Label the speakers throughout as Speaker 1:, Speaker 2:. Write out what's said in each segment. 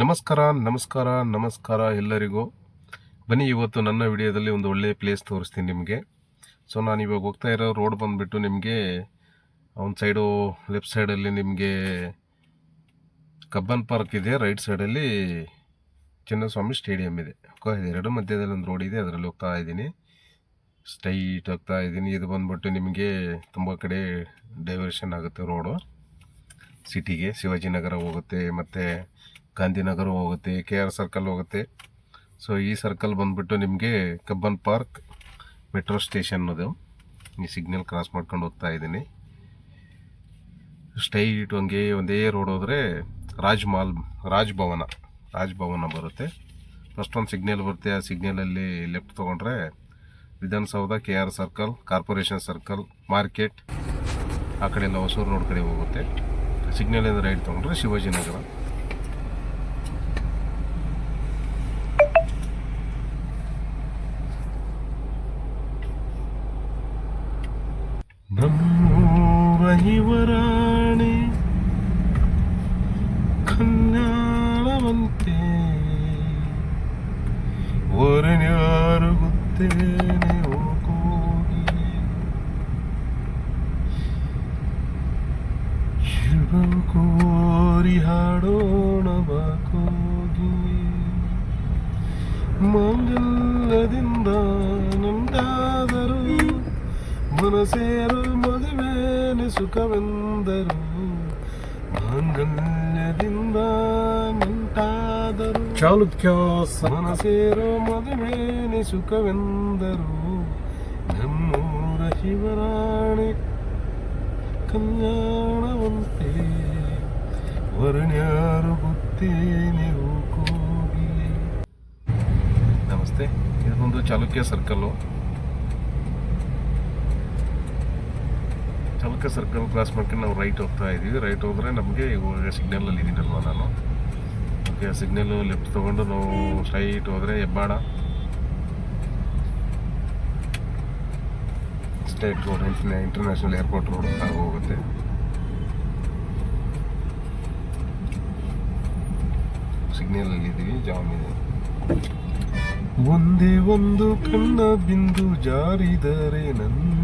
Speaker 1: ನಮಸ್ಕಾರ ನಮಸ್ಕಾರ ನಮಸ್ಕಾರ ಎಲ್ಲರಿಗೂ. ಬನ್ನಿ, ಇವತ್ತು ನನ್ನ ವಿಡಿಯೋದಲ್ಲಿ ಒಂದು ಒಳ್ಳೆಯ ಪ್ಲೇಸ್ ತೋರಿಸ್ತೀನಿ ನಿಮಗೆ. ಸೊ ನಾನು ಇವಾಗ ಹೋಗ್ತಾ ಇರೋ ರೋಡ್ ಬಂದುಬಿಟ್ಟು ನಿಮಗೆ ಒಂದು ಸೈಡು ಲೆಫ್ಟ್ ಸೈಡಲ್ಲಿ ನಿಮಗೆ ಕಬ್ಬನ್ ಪಾರ್ಕ್ ಇದೆ ರೈಟ್ ಸೈಡಲ್ಲಿ ಚಿನ್ನಸ್ವಾಮಿ ಸ್ಟೇಡಿಯಂ ಇದೆ. ಎರಡು ಮಧ್ಯದಲ್ಲಿ ಒಂದು ರೋಡ್ ಇದೆ, ಅದರಲ್ಲಿ ಹೋಗ್ತಾ ಇದ್ದೀನಿ. ಸ್ಟ್ರೈಟ್ ಹೋಗ್ತಾ ಇದ್ದೀನಿ. ಇದು ಬಂದುಬಿಟ್ಟು ನಿಮಗೆ ತುಂಬ ಕಡೆ ಡೈವರ್ಷನ್ ಆಗುತ್ತೆ ರೋಡು ಸಿಟಿಗೆ ಶಿವಾಜಿನಗರ ಹೋಗುತ್ತೆ, ಮತ್ತು ಗಾಂಧಿನಗರ ಹೋಗುತ್ತೆ, ಕೆ ಆರ್ ಸರ್ಕಲ್ ಹೋಗುತ್ತೆ. ಸೊ ಈ ಸರ್ಕಲ್ ಬಂದ್ಬಿಟ್ಟು ನಿಮಗೆ ಕಬ್ಬನ್ ಪಾರ್ಕ್ ಮೆಟ್ರೋ ಸ್ಟೇಷನ್ ಅದು ಈ ಸಿಗ್ನಲ್ ಕ್ರಾಸ್ ಮಾಡ್ಕೊಂಡು ಹೋಗ್ತಾ ಇದ್ದೀನಿ. ಸ್ಟ್ರೈಟ್ ಹಂಗೆ ಒಂದೇ ರೋಡ್ ಹೋದರೆ ರಾಜ್ ರಾಜ್ಭವನ ರಾಜ್ ಭವನ ಬರುತ್ತೆ. ಫಸ್ಟ್ ಒಂದು ಸಿಗ್ನಲ್ ಬರುತ್ತೆ, ಆ ಸಿಗ್ನಲಲ್ಲಿ ಲೆಫ್ಟ್ ತೊಗೊಂಡ್ರೆ Vidhana Soudha, K R circle corporation circle market ಆ ಕಡೆ ಎಲ್ಲ ಹೊಸೂರು ರೋಡ್ ಕಡೆ ಹೋಗುತ್ತೆ. ಸಿಗ್ನಲಿಂದ ರೈಟ್ ತೊಗೊಂಡ್ರೆ ಶಿವಾಜಿನಗರ. ബ്രഹ്മവരാണി ഖന്നാളവന്തേ ഒരു ഞാറുകുത്തേന ಸುಖವೆಂದರು ಮಾಂಗಲ್ಯದಿಂದ ನಂಟಾದರು
Speaker 2: ಚಾಲುಕ್ಯ
Speaker 1: ಮನಸೇರೋ ಮದುವೆನೆ ಸುಖವೆಂದರು ನಮ್ಮೂರ ಶಿವರಾಣಿ ಕಲ್ಯಾಣವಂತೆ ವರ್ಣ್ಯಾರು ಗೊತ್ತೇನೆ ಹೋಗಿ ನಮಸ್ತೆ ಇದೊಂದು Chalukya circle. Chalukya circle cross ಮಾಡ್ಕೊಂಡು ನಾವು ರೈಟ್ ಹೋಗ್ತಾ ಇದ್ದೀವಿ ರೈಟ್ ಹೋದರೆ ನಮಗೆ ಇವಾಗ ಸಿಗ್ನಲಲ್ಲಿ ಇದ್ದೀನಲ್ವ ನಾನು? ಓಕೆ ಸಿಗ್ನಲ್ಲು ಲೆಫ್ಟ್ ತೊಗೊಂಡು ನಾವು ಸ್ಟ್ರೈಟ್ ಹೋದರೆ Hebbal state road international international airport road ಹಾಗೆ ಹೋಗುತ್ತೆ. ಸಿಗ್ನಲಲ್ಲಿ ಇದ್ದೀವಿ ಜಾಮ್ ಇದೆ. ಒಂದೇ ಒಂದು ಕಣ್ಣ ಬಿಂದು ಜಾರಿದರೆ ನನ್ನಾಣೆ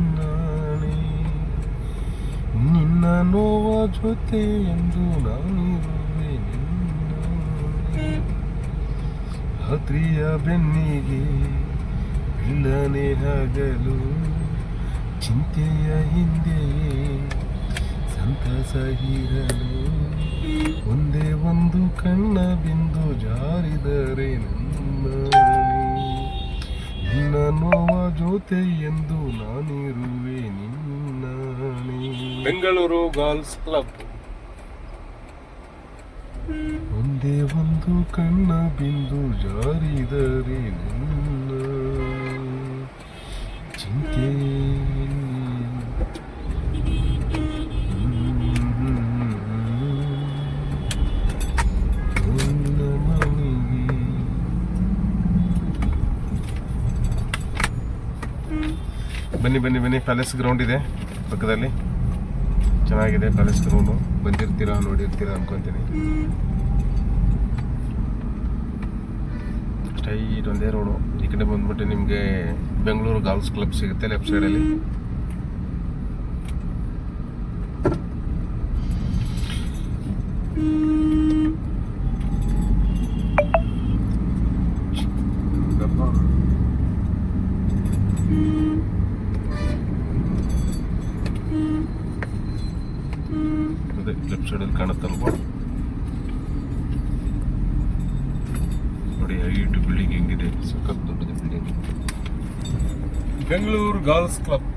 Speaker 1: ನೋವ ಜೊತೆ ಎಂದು ನಾನಿರುವೆ ರಾತ್ರಿಯ ಬೆನ್ನಿಗೆ ಇಲ್ಲನೆ ಹಗಲು, ಚಿಂತೆಯ ಹಿಂದೆಯೇ ಸಂತಸ ಇರಲು ಒಂದೇ ಒಂದು ಕಣ್ಣ ಬಿಂದು ಜಾರಿದರೆ ನನ್ನ ನಿನ್ನ ನೋವ ಜೊತೆ ಎಂದು ನಾನಿರುವೆ ನಿನ್ನ
Speaker 2: ಬೆಂಗಳೂರು ಗರ್ಲ್ಸ್ ಕ್ಲಬ್.
Speaker 1: ಒಂದೇ ಒಂದು ಕಣ್ಣ ಬಿಂದು ಜಾರಿದರೆ ನನ್ನ ಚಿಂತೆ ಬನ್ನಿ ಬನ್ನಿ ಬನ್ನಿ ಪ್ಯಾಲೇಸ್ ಗ್ರೌಂಡ್ ಇದೆ ಪಕ್ಕದಲ್ಲಿ. ಚೆನ್ನಾಗಿದೆ ಗ್ರೌಂಡು ಬಂದಿರ್ತೀರಾ, ನೋಡಿರ್ತೀರಾ ಅನ್ಕೊಂತೀನಿ. ಸ್ಟ್ರೈಟ್ ಒಂದೇ ರೋಡು ಈ ಕಡೆ ಬಂದ್ಬಿಟ್ಟು ನಿಮಗೆ ಬೆಂಗಳೂರು ಗರ್ಲ್ಸ್ ಕ್ಲಬ್ ಸಿಗುತ್ತೆ ಲೆಫ್ಟ್ ಸೈಡಲ್ಲಿ ಅದೇ ಲೆಫ್ಟ್ ಸೈಡಲ್ಲಿ ಕಾಣುತ್ತಲ್ವಾ ನೋಡಿ ಹೈಟ್ ಬಿಲ್ಡಿಂಗ್ ಹೆಂಗಿದೆ ಸಖತ್ ದೊಡ್ಡದು ಬಿಲ್ಡಿಂಗ್
Speaker 2: ಬೆಂಗಳೂರು ಗರ್ಲ್ಸ್ ಕ್ಲಬ್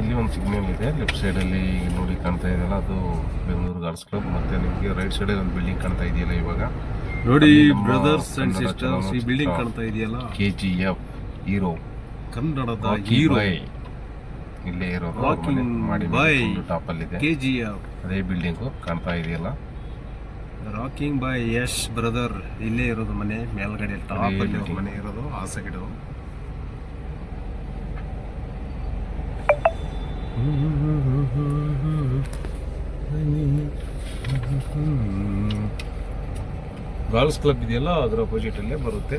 Speaker 1: ಇಲ್ಲಿ ಒಂದು ಸಿಗ್ನಲ್ ಇದೆ. ಲೆಫ್ಟ್ ಸೈಡಲ್ಲಿ ನೋಡಿ ಕಾಣ್ತಾ ಇದೆಯಲ್ಲ, ಅದು ಬೆಂಗಳೂರು ಗರ್ಲ್ಸ್ ಕ್ಲಬ್ ಮತ್ತೆ ನಿಮಗೆ ರೈಟ್ ಸೈಡಲ್ಲಿ ಒಂದು ಬಿಲ್ಡಿಂಗ್ ಕಾಣ್ತಾ ಇದೆಯಲ್ಲ ಇವಾಗ.
Speaker 2: ನೋಡಿ ಬ್ರದರ್ಸ್ ಅಂಡ್ ಸಿಸ್ಟರ್ಸ್ ಈ ಬಿಲ್ಡಿಂಗ್ ಕಾಣ್ತಾ ಇದೆಯಲ್ಲ
Speaker 1: ಕೆ ಜಿ ಎಫ್ ಹೀರೋ
Speaker 2: ಕನ್ನಡದ ಹೀರೋ
Speaker 1: ಬಾಯ್ ಇಲ್ಲೇ ಇರೋದು
Speaker 3: ವಾಕಿಂಗ್
Speaker 1: ಮಾಡಿ
Speaker 3: ಬಾಯ್
Speaker 1: ಟಾಪ್ ಅಲ್ಲಿ ಇದೆ
Speaker 3: ಕೆ ಜಿ ಎಫ್
Speaker 1: ಅದೇ ಬಿಲ್ಡಿಂಗ್ ಕಾಣ್ತಾ ಇದೆಯಲ್ಲ
Speaker 3: ರಾಕಿಂಗ್ ಬೈ ಯಶ್ ಬ್ರದರ್ ಇಲ್ಲೇ ಇರೋದು ಮನೆ ಮೇಲ್ಗಡೆ ಟಾಪ್ ಅಲ್ಲಿ. ಮನೆ ಇರೋದು ಆ ಸೈಡು ಗರ್ಲ್ಸ್ ಕ್ಲಬ್ ಇದೆಯಲ್ಲ, ಅದರ ಅಪೋಸಿಟಲ್ಲೇ ಬರುತ್ತೆ.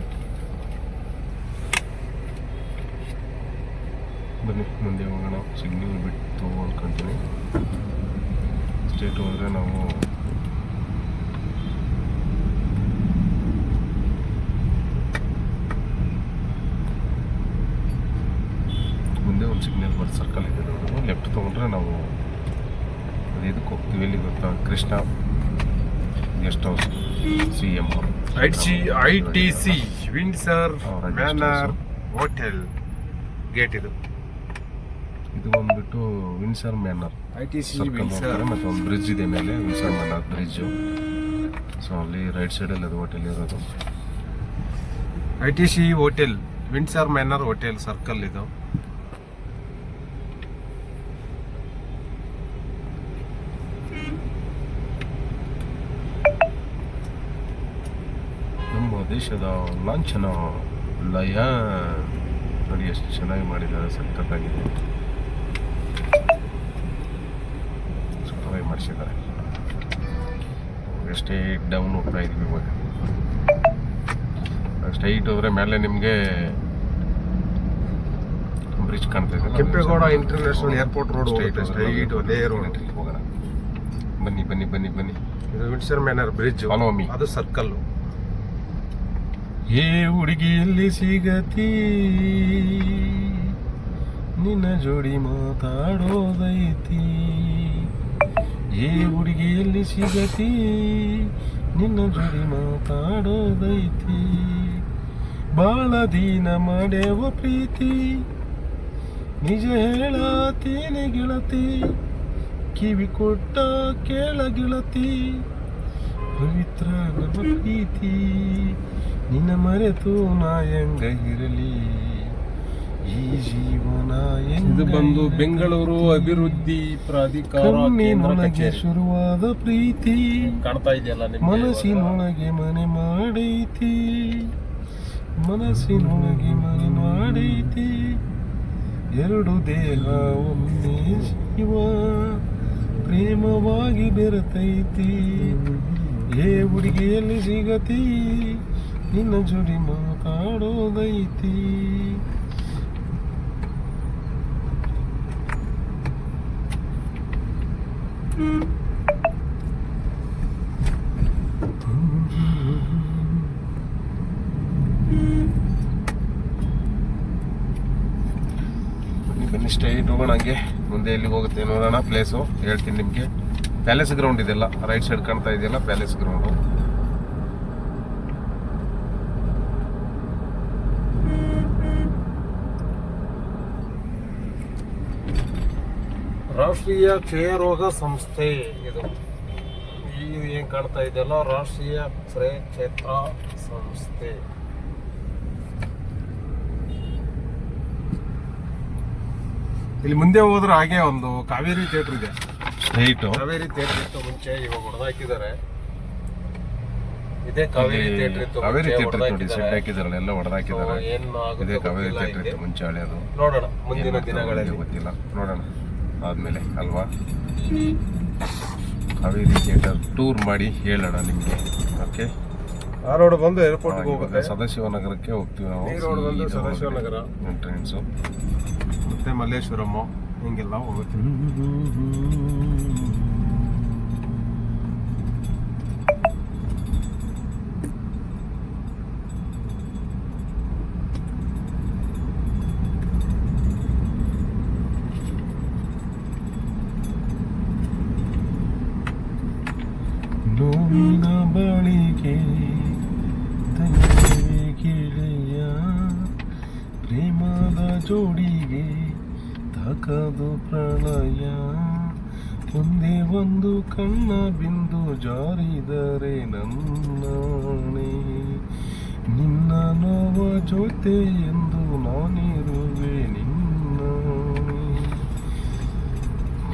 Speaker 1: ಬನ್ನಿ, ಮುಂದೆ ಹೋಗೋಣ. ಸಿಗ್ನಲ್ ಬಿಟ್ಟು ಅನ್ಕೊಂತೀನಿ ಸ್ಟೇಟ್ ಹೋದರೆ ನಾವು ಮುಂದೆ ಒಂದು ಸಿಗ್ನಲ್ ಬರ್ ಸರ್ಕಲ್ ಇದೆ ಲೆಫ್ಟ್ ತೊಗೊಂಡ್ರೆ ನಾವು ಅದೇ ಇದಕ್ಕೆ ಹೋಗ್ತೀವಿ. ಎಲ್ಲಿ ಗೊತ್ತಾ? Krishna. Guest house C M
Speaker 3: I C I T C Windsor Manor. Hotel gate ಇದು.
Speaker 1: ಇದು ಬಂದ್ಬಿಟ್ಟು Windsor Manor
Speaker 3: I T C
Speaker 1: Windsor ಮತ್ತು ಒಂದು ಬ್ರಿಡ್ಜ್ ಇದೆ ಮೇಲೆ ವಿನ್ಸರ್ ಮ್ಯಾನರ್ ಬ್ರಿಡ್ಜು ಸೊ ಅಲ್ಲಿ ರೈಟ್ ಸೈಡಲ್ಲಿ ಅದು ಹೋಟೆಲ್ ಇರೋದು.
Speaker 3: I T C hotel Windsor Manor hotel circle ಇದು
Speaker 1: ನಮ್ಮ ದೇಶದ ಲಾಂಛನ ಲಯ ನೋಡಿ ಎಷ್ಟು ಚೆನ್ನಾಗಿ ಮಾಡಿದ್ದಾರೆ ಸಖತ್ತಾಗಿದೆ. ಸೂಪರಾಗಿ ಮಾಡಿಸಿದ್ದಾರೆ. ಏಟ್ ಡೌನ್ ಹೋಗ್ತಾ ಇದ್ವಿ ಇವಾಗ. ಸ್ಟ್ರೈಟ್ ಹೋದ್ರೆ ಮೇಲೆ ನಿಮಗೆ ಬ್ರಿಡ್ಜ್ ಕಾಣ್ತಾ ಇದೆ.
Speaker 3: Kempegowda international airport road straight straight ಅದೇ ರೋಡ್
Speaker 1: ಹೋಗೋಣ. ಬನ್ನಿ ಬನ್ನಿ ಬನ್ನಿ ಬನ್ನಿ.
Speaker 3: ಇದು ವಿಂಡ್ಸರ್ ಮ್ಯಾನರ್ ಬ್ರಿಡ್ಜ್. ಅದು ಸರ್ಕಲ್
Speaker 1: ಏ ಹುಡುಗಿಯಲ್ಲಿ ಸಿಗತಿ? ನಿನ್ನ ಜೋಡಿ ಮಾತಾಡೋದೈತಿ. ಏ ಹುಡುಗಿಯಲ್ಲಿ ಸಿಗತಿ? ನಿನ್ನ ಜೋಡಿ ಮಾತಾಡೋದೈತಿ. ಬಾಳ ದೀನ ಮಾಡ್ಯವ ಪ್ರೀತಿ. ನಿಜ ಹೇಳತೀನಿ ಗೆಳತಿ. ಕಿವಿ ಕೊಟ್ಟ ಕೇಳ ಗೆಳತಿ. ಪವಿತ್ರ ನಮ್ಮ ಪ್ರೀತಿ. ನಿನ್ನ ಮರೆತು ನಾ ಹೆಂಗ ಇರಲಿ? ಈ ಜೀವನ
Speaker 2: ಇದು ಬಂದು ಬೆಂಗಳೂರು ಅಭಿವೃದ್ಧಿ ಪ್ರಾಧಿಕಾರ
Speaker 1: ಕಣ್ಣಿನೊಳಗೆ ಶುರುವಾದ ಪ್ರೀತಿ.
Speaker 2: ಕಾಣ್ತಾ ಇದೆಯಲ್ಲ
Speaker 1: ಮನಸ್ಸಿನೊಳಗೆ ಮನೆ ಮಾಡೈತಿ. ಮನಸ್ಸಿನೊಳಗೆ ಮನೆ ಮಾಡೈತಿ. ಎರಡು ದೇಹ ಒಮ್ಮೆ ಜೀವ ಪ್ರೇಮವಾಗಿ ಬೆರೆತೈತಿ. ಏ ಹುಡುಗಿಯಲ್ಲಿ ಸಿಗತಿ. ನಿನ್ನ ಜೋಡಿ ಮಾತಾಡೋದೈತಿ ಬನ್ನಿ ಸ್ಟ್ರೈಟ್ ಹೋಗೋಣ ಹಂಗೆ. ಮುಂದೆ ಎಲ್ಲಿಗೆ ಹೋಗುತ್ತೆ ನೋಡೋಣ ಪ್ಲೇಸು ಹೇಳ್ತೀನಿ ನಿಮಗೆ. ಪ್ಯಾಲೇಸ್ ಗ್ರೌಂಡ್ ಇದೆಲ್ಲ ರೈಟ್ ಸೈಡ್ ಕಾಣ್ತಾ ಇದೆಯಲ್ಲ ಪ್ಯಾಲೇಸ್ ಗ್ರೌಂಡು
Speaker 3: ರಾಷ್ಟ್ರೀಯ ಕ್ಷಯರೋಗ ಸಂಸ್ಥೆ ಇದು. ಇದು ಏನು ಕಾಣ್ತಾ ಇದೆಯಲ್ಲ ರಾಷ್ಟ್ರೀಯ ಕ್ಷಯ ಕ್ಷೇತ್ರ ಸಂಸ್ಥೆ. ಇಲ್ಲಿ ಮುಂದೆ ಹೋದ್ರೆ ಹಾಗೆ ಒಂದು ಕಾವೇರಿ ಥಿಯೇಟರ್ ಇದೆ. ಕಾವೇರಿ ಥಿಯೇಟರ್ ಇತ್ತು ಮುಂಚೆ ಇವಾಗ ಹೊಡೆದಾಕಿದ್ದಾರೆ ಇದೇ ಕಾವೇರಿ ಥಿಯೇಟರ್ ಇತ್ತು
Speaker 1: ಕಾವೇರಿ ಥಿಯೇಟರ್ ನೋಡಿ
Speaker 3: ಸೆಟ್.
Speaker 1: ಹಾಕಿದಾರಲ್ಲ ಎಲ್ಲ ಹೊಡೆದಾಕಿದ್ದಾರೆ ಇದೇ ಕಾವೇರಿ ಥಿಯೇಟರ್. ಇತ್ತು ಮುಂಚೆ ಹಳೆಯದು
Speaker 3: ನೋಡೋಣ ಮುಂದಿನ ದಿನಗಳಲ್ಲಿ.
Speaker 1: ಗೊತ್ತಿಲ್ಲ. ನೋಡೋಣ. ಆದ್ಮೇಲೆ ಅಲ್ವಾ? ಹಾವೇರಿ ಥಿಯೇಟರ್ ಟೂರ್ ಮಾಡಿ ಹೇಳೋಣ ನಿಮಗೆ ಓಕೆ
Speaker 3: ಆ ರೋಡ್ ಬಂದು ಏರ್ಪೋರ್ಟ್ಗೆ ಹೋಗುತ್ತೆ.
Speaker 1: ಸದಾಶಿವನಗರಕ್ಕೆ ಹೋಗ್ತೀವಿ ನಾವು.
Speaker 3: ಈ ರೋಡ್ ಬಂದು ಸದಾಶಿವನಗರ.
Speaker 1: ಟ್ರೈನ್ಸು
Speaker 3: ಮತ್ತು ಮಲ್ಲೇಶ್ವರಮ್ಮು ಹಿಂಗೆಲ್ಲ ಹೋಗುತ್ತೆ.
Speaker 1: ಬಳಿಗೆ ತನ್ನವೇ ಗೆಳೆಯ ಪ್ರೇಮದ ಜೋಡಿಗೆ ತಾಕದು ಪ್ರಳಯ. ಒಂದೇ ಒಂದು ಕಣ್ಣ ಬಿಂದು ಜಾರಿದರೆ ನನ್ನಾಣೆ. ನಿನ್ನ ನೋವ ಜೊತೆ ಎಂದು ನಾನಿರುವೆ ನಿನ್ನ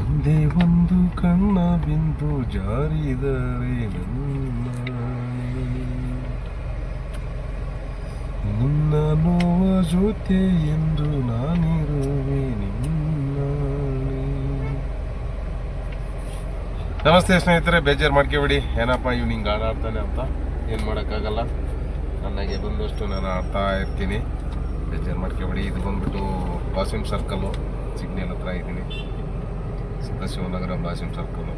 Speaker 1: ಒಂದೇ ಒಂದು ಕಣ್ಣ ಬಿಂದು ಜಾರಿದರೆ ನನ್ನ ನೋವ ಜೊತೆ ಎಂದು ನಾನಿರುವೆ. ನಮಸ್ತೆ ಸ್ನೇಹಿತರೆ, ಬೇಜಾರು ಮಾಡ್ಕೊಬೇಡಿ. ಏನಪ್ಪ, ಇವ್ನು ಹಿಂಗೆ ಆಡಾಡ್ತಾನೆ ಅಂತ? ಏನು ಮಾಡೋಕ್ಕಾಗಲ್ಲ. ನನಗೆ ಬಂದಷ್ಟು ನಾನು ಆಡ್ತಾ ಇರ್ತೀನಿ. ಬೇಜಾರು ಮಾಡ್ಕೊಬೇಡಿ. ಇದು ಬಂದ್ಬಿಟ್ಟು ಬಾಸಿಮ್ ಸರ್ಕಲ್ಲು ಸಿಗ್ನಲ್ ಹತ್ರ ಇದ್ದೀನಿ. ಸದಾಶಿವನಗರ ಬಾಸಿಮ್ ಸರ್ಕಲ್ಲು